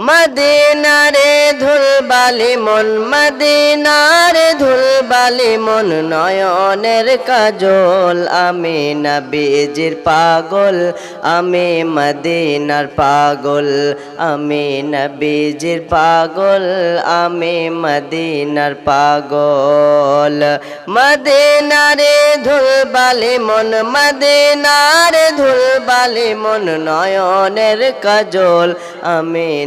মদিনারে ধুলবালি মন, মদিনারে ধুলবালি মন, নয়নের কাজল। আমি নবীজির পাগল, আমি মদিনার পাগল। আমি নবীজির পাগল, আমি মদিনার পাগল। মদিনারে ধুলবালি মন, মদিনারে ধুলবালি মন, নয়নের কাজল। আমি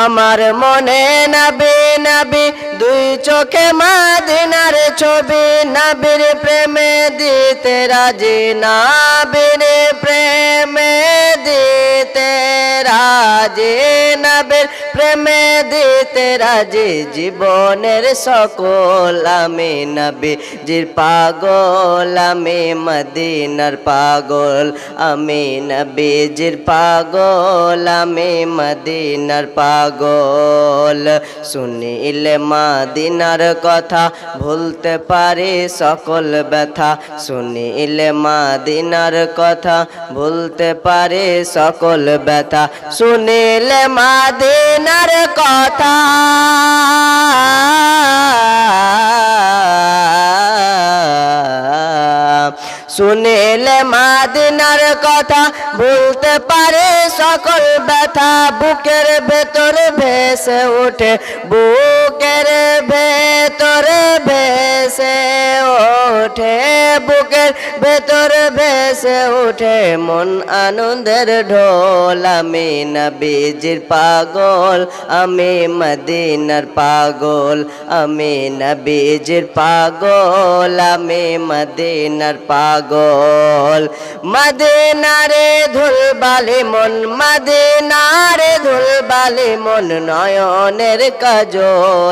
আমার মনে নাবি নাবি, দুই চোখে মাদিনার ছবি, নাবির প্রেমে দিতে রাজি, নাবির প্রেমে দিতে রাজি। নবীর প্রেমে দিতে রাজি, জীবনের সকল আমি নবী জির পাগল, আমি মদিনার পাগল, আমি নবীজির পাগল, আমি মদিনার পাগল। শুনিলে মাদিনার কথা ভুলতে পারি সকল ব্যথা, শুনিলে মাদিনার কথা ভুলতে পারি সকল ব্যথা, শুনিলে মাদিনার কথা। শুনেলে মাদিনার কথা বলতে পারে সকল ব্যথা বুকের ভেতর ভেসে ওঠে। বুকের ভেতর ভেসে ওঠে, বুকের ভেতর ভেসে ওঠে মন আনন্দের ঢোল। আমি নবীজির পাগল, আমি মদিনার পাগল, আমি নবীজির পাগল, আমি মদিনার পাগল। মদিনারে ধুলবালি মন, মদিনারে ধুলবালি মন, নয়নের কাজল।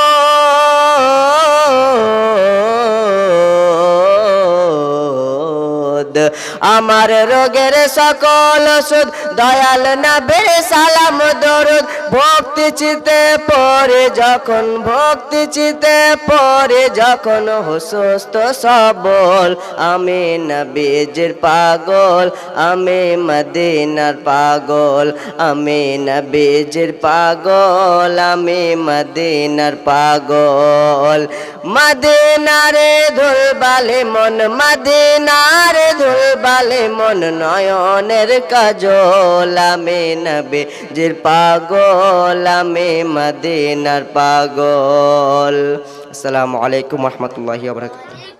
আমার রোগের সকল সুদ, দয়াল নবীর সালাম দরুদ। ভক্তি চিতে পরে যখন, ভক্তি চিতে পরে যখন সুস্থ সবল, আমি নবীজির পাগল, আমি মদিনার পাগল, আমি নবীজির পাগল, আমি মদিনার পাগল। মদিনারে ধুলবালে মন, মদিনারে ধুলবালে মন নয়নের কাজল আমি যে পাগল আমি মদিনার পাগল। আসসালামু আলাইকুম রহমতুল্লাহি